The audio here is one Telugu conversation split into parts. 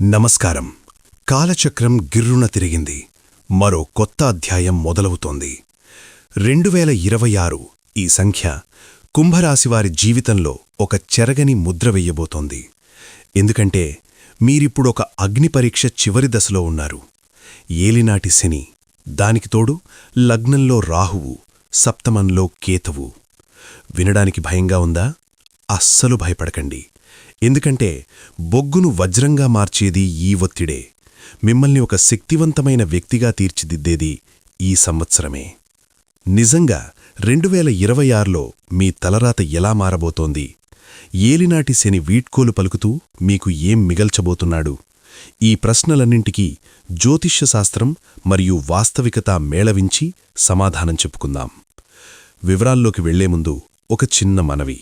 నమస్కారం. కాలచక్రం గిర్రున తిరిగింది. మరో కొత్త అధ్యాయం మొదలవుతోంది. రెండు వేల ఇరవై ఆరు ఈ సంఖ్య కుంభరాశివారి జీవితంలో ఒక చెరగని ముద్ర వెయ్యబోతోంది ఎందుకంటే మీరిప్పుడొక అగ్నిపరీక్ష చివరి దశలో ఉన్నారు. ఏలినాటి శని దానికి తోడు లగ్నంలో రాహువు సప్తమంలో కేతువు. వినడానికి భయంగా ఉందా? అస్సలు భయపడకండి. ఎందుకంటే బొగ్గును వజ్రంగా మార్చేది ఈ ఒత్తిడే. మిమ్మల్ని ఒక శక్తివంతమైన వ్యక్తిగా తీర్చిదిద్దేది ఈ సంవత్సరమే. నిజంగా రెండు వేల ఇరవై ఆరులో మీ తలరాత ఎలా మారబోతోంది? ఏలినాటి శని వీడ్కోలు పలుకుతూ మీకు ఏం మిగల్చబోతున్నాడు? ఈ ప్రశ్నలన్నింటికీ జ్యోతిష్యశాస్త్రం మరియు వాస్తవికత మేళవించి సమాధానం చెప్పుకుందాం. వివరాల్లోకి వెళ్ళే ముందు ఒక చిన్న మనవి.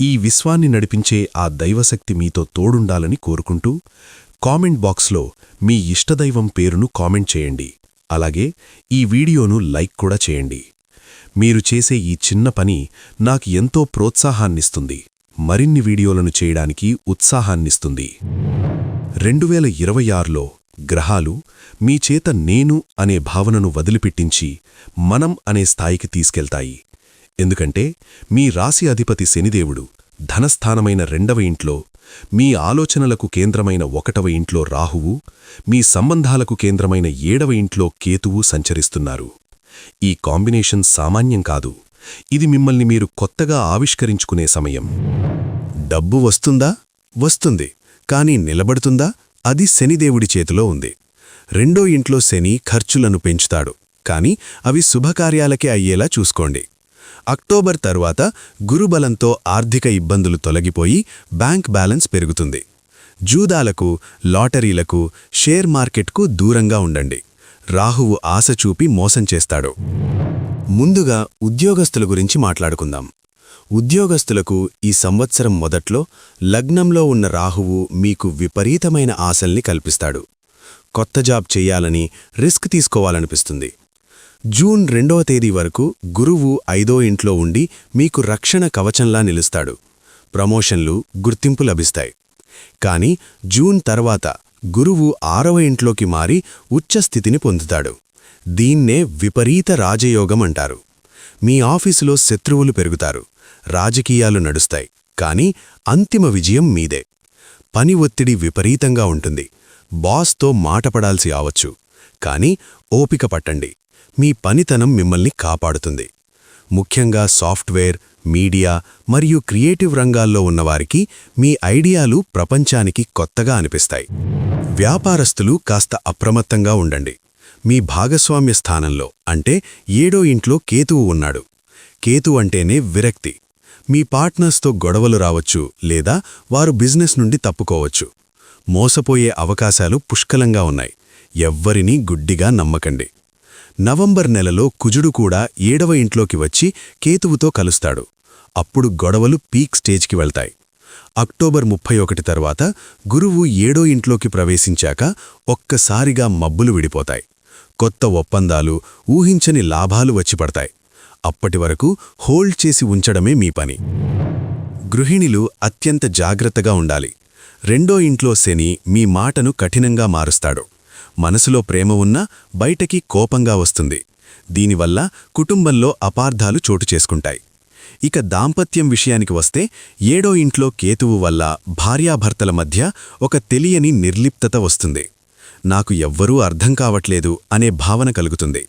ఈ విశ్వాన్ని నడిపించే ఆ దైవశక్తి మీతో తోడుండాలని కోరుకుంటూ కామెంట్ బాక్స్లో మీ ఇష్టదైవం పేరును కామెంట్ చేయండి. అలాగే ఈ వీడియోను లైక్ కూడా చేయండి. మీరు చేసే ఈ చిన్న పని నాకు ఎంతో ప్రోత్సాహాన్నిస్తుంది. మరిన్ని వీడియోలను చేయడానికి ఉత్సాహాన్నిస్తుంది. రెండు వేల ఇరవై ఆరులో గ్రహాలు మీ చేత నేను అనే భావనను వదిలిపెట్టించి మనం అనే స్థాయికి తీసుకెళ్తాయి. ఎందుకంటే మీ రాశి అధిపతి శనిదేవుడు ధనస్థానమైన రెండవ ఇంట్లో మీ ఆలోచనలకు కేంద్రమైన ఒకటవ ఇంట్లో రాహువు మీ సంబంధాలకు కేంద్రమైన ఏడవ ఇంట్లో కేతువు సంచరిస్తున్నారు. ఈ కాంబినేషన్ సామాన్యం కాదు. ఇది మిమ్మల్ని మీరు కొత్తగా ఆవిష్కరించుకునే సమయం. డబ్బు వస్తుందా? వస్తుంది. కాని నిలబడుతుందా? అది శనిదేవుడి చేతిలో ఉంది. రెండో ఇంట్లో శని ఖర్చులను పెంచుతాడు. కాని అవి శుభకార్యాలకే అయ్యేలా చూసుకోండి. అక్టోబర్ తరువాత గురుబలంతో ఆర్థిక ఇబ్బందులు తొలగిపోయి బ్యాంక్ బ్యాలెన్స్ పెరుగుతుంది. జూదాలకు లాటరీలకు షేర్ మార్కెట్కు దూరంగా ఉండండి. రాహువు ఆశ చూపి మోసం చేస్తాడు. ముందుగా ఉద్యోగస్తుల గురించి మాట్లాడుకుందాం. ఉద్యోగస్తులకు ఈ సంవత్సరం మొదట్లో లగ్నంలో ఉన్న రాహువు మీకు విపరీతమైన ఆశల్ని కల్పిస్తాడు. కొత్త జాబ్ చెయ్యాలని రిస్క్ తీసుకోవాలనిపిస్తుంది. జూన్ రెండవ తేదీ వరకు గురువు ఐదో ఇంట్లో ఉండి మీకు రక్షణ కవచంలా నిలుస్తాడు. ప్రమోషన్లు గుర్తింపు లభిస్తాయి. కాని జూన్ తర్వాత గురువు ఆరవ ఇంట్లోకి మారి ఉచ్చస్థితిని పొందుతాడు. దీన్నే విపరీత రాజయోగం అంటారు. మీ ఆఫీసులో శత్రువులు పెరుగుతారు. రాజకీయాలు నడుస్తాయి. కాని అంతిమ విజయం మీదే. పని ఒత్తిడి విపరీతంగా ఉంటుంది. బాస్తో మాటపడాల్సి ఆవచ్చు. కాని ఓపిక పట్టండి. మీ పనితనం మిమ్మల్ని కాపాడుతుంది. ముఖ్యంగా సాఫ్ట్వేర్ మీడియా మరియు క్రియేటివ్ రంగాల్లో ఉన్నవారికి మీ ఐడియాలు ప్రపంచానికి కొత్తగా అనిపిస్తాయి. వ్యాపారస్తులు కాస్త అప్రమత్తంగా ఉండండి. మీ భాగస్వామ్య స్థానంలో అంటే ఏడో ఇంట్లో కేతువు ఉన్నాడు. కేతు అంటేనే విరక్తి. మీ పార్ట్నర్స్తో గొడవలు రావచ్చు లేదా వారు బిజినెస్ నుండి తప్పుకోవచ్చు. మోసపోయే అవకాశాలు పుష్కలంగా ఉన్నాయి. ఎవ్వరినీ గుడ్డిగా నమ్మకండి. నవంబర్ నెలలో కుజుడు కూడా ఏడవ ఇంట్లోకి వచ్చి కేతువుతో కలుస్తాడు. అప్పుడు గొడవలు పీక్ స్టేజ్కి వెళ్తాయి. అక్టోబర్ ముప్పై ఒకటి తర్వాత గురువు ఏడో ఇంట్లోకి ప్రవేశించాక ఒక్కసారిగా మబ్బులు విడిపోతాయి. కొత్త ఒప్పందాలు ఊహించని లాభాలు వచ్చిపడతాయి అప్పటి వరకు హోల్డ్ చేసి ఉంచడమే మీ పని. గృహిణిలు అత్యంత జాగ్రత్తగా ఉండాలి. రెండో ఇంట్లో శని మీ మాటను కఠినంగా మారుస్తాడు. మనసులో ప్రేమ ఉన్నా బయటకి కోపంగా వస్తుంది. దీనివల్ల కుటుంబంలో అపార్థాలు చోటు చేసుకుంటాయి. ఇక దాంపత్యం విషయానికి వస్తే ఏడో ఇంట్లో కేతువు వల్ల భార్యాభర్తల మధ్య ఒక తెలియని నిర్లిప్తత వస్తుంది. నాకు ఎవ్వరూ అర్థం కావట్లేదు అనే భావన కలుగుతుంది.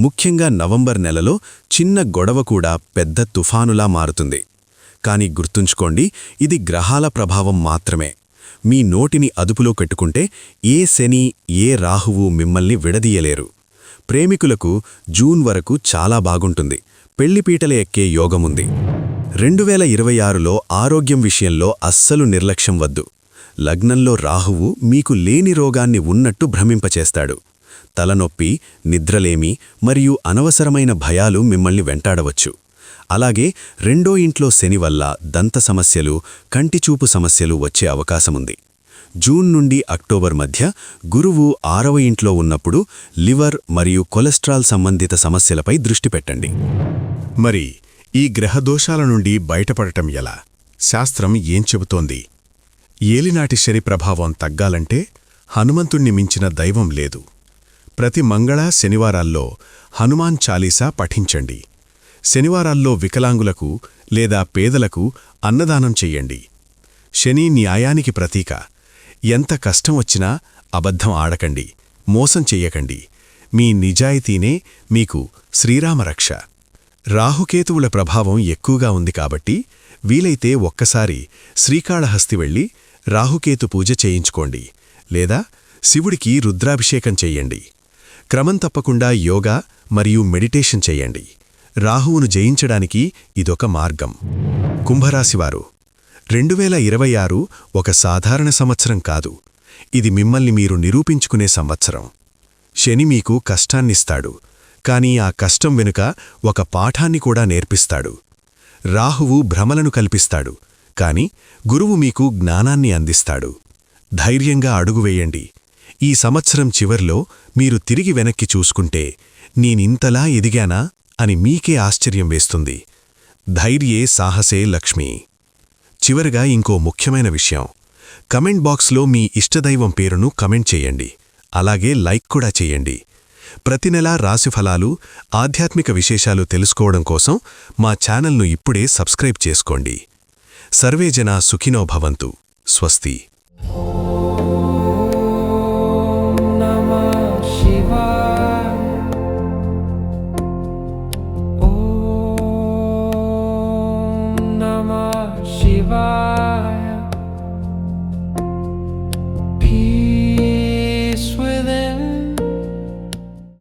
ముఖ్యంగా నవంబర్ నెలలో చిన్న గొడవ కూడా పెద్ద తుఫానులా మారుతుంది. కాని గుర్తుంచుకోండి ఇది గ్రహాల ప్రభావం మాత్రమే. మీ నోటిని అదుపులో పెట్టుకుంటే ఏ శని ఏ రాహువు మిమ్మల్ని విడదీయలేరు. ప్రేమికులకు జూన్ వరకు చాలా బాగుంటుంది. పెళ్ళిపీటల ఎక్కే యోగముంది. రెండు వేల ఇరవై ఆరులో ఆరోగ్యం విషయంలో అస్సలు నిర్లక్ష్యం వద్దు. లగ్నంలో రాహువు మీకు లేని రోగాన్ని ఉన్నట్టు భ్రమింపచేస్తాడు. తలనొప్పి నిద్రలేమి మరియు అనవసరమైన భయాలు మిమ్మల్ని వెంటాడవచ్చు. అలాగే రెండో ఇంట్లో శని వల్ల దంత సమస్యలు కంటిచూపు సమస్యలు వచ్చే అవకాశముంది. జూన్ నుండి అక్టోబర్ మధ్య గురువు ఆరవ ఇంట్లో ఉన్నప్పుడు లివర్ మరియు కొలెస్ట్రాల్ సంబంధిత సమస్యలపై దృష్టి పెట్టండి. మరి ఈ గ్రహదోషాల నుండి బయటపడటం ఎలా? శాస్త్రం ఏం చెబుతోంది? ఏలినాటి శని ప్రభావం తగ్గాలంటే హనుమంతుణ్ణి మించిన దైవం లేదు. ప్రతి మంగళ శనివారాల్లో హనుమాన్ చాలీసా పఠించండి. శనివారాల్లో వికలాంగులకు లేదా పేదలకు అన్నదానం చెయ్యండి. శని న్యాయానికి ప్రతీక. ఎంత కష్టం వచ్చినా అబద్ధం ఆడకండి. మోసం చెయ్యకండి. మీ నిజాయితీనే మీకు శ్రీరామరక్ష రాహుకేతువుల ప్రభావం ఎక్కువగా ఉంది కాబట్టి వీలైతే ఒక్కసారి శ్రీకాళహస్తి వెళ్ళి రాహుకేతు పూజ చేయించుకోండి. లేదా శివుడికి రుద్రాభిషేకం చెయ్యండి. క్రమం తప్పకుండా యోగా మరియు మెడిటేషన్ చెయ్యండి. రాహువును జయించడానికి ఇదొక మార్గం. కుంభరాశివారు రెండు వేల ఇరవై ఆరు ఒక సాధారణ సంవత్సరం కాదు. ఇది మిమ్మల్ని మీరు నిరూపించుకునే సంవత్సరం. శని మీకు కష్టాన్నిస్తాడు. కానీ ఆ కష్టం వెనుక ఒక పాఠాన్ని కూడా నేర్పిస్తాడు. రాహువు భ్రమలను కల్పిస్తాడు. కాని గురువు మీకు జ్ఞానాన్ని అందిస్తాడు. ధైర్యంగా అడుగువేయండి ఈ సంవత్సరం చివర్లో మీరు తిరిగి వెనక్కి చూసుకుంటే నేనింతలా ఎదిగానా? అని మీకే ఆశ్చర్యం వేస్తుంది. ధైర్యే సాహసే లక్ష్మి. చివరగా ఇంకో ముఖ్యమైన విషయం. కమెంట్ బాక్స్లో మీ ఇష్టదైవం పేరును కమెంట్ చేయండి. అలాగే లైక్ కూడా చేయండి. ప్రతి నెలా రాశిఫలాలు ఆధ్యాత్మిక విశేషాలు తెలుసుకోవడం కోసం మా ఛానల్ను ఇప్పుడే సబ్స్క్రైబ్ చేసుకోండి. సర్వేజన సుఖినో భవంతు. స్వస్తి.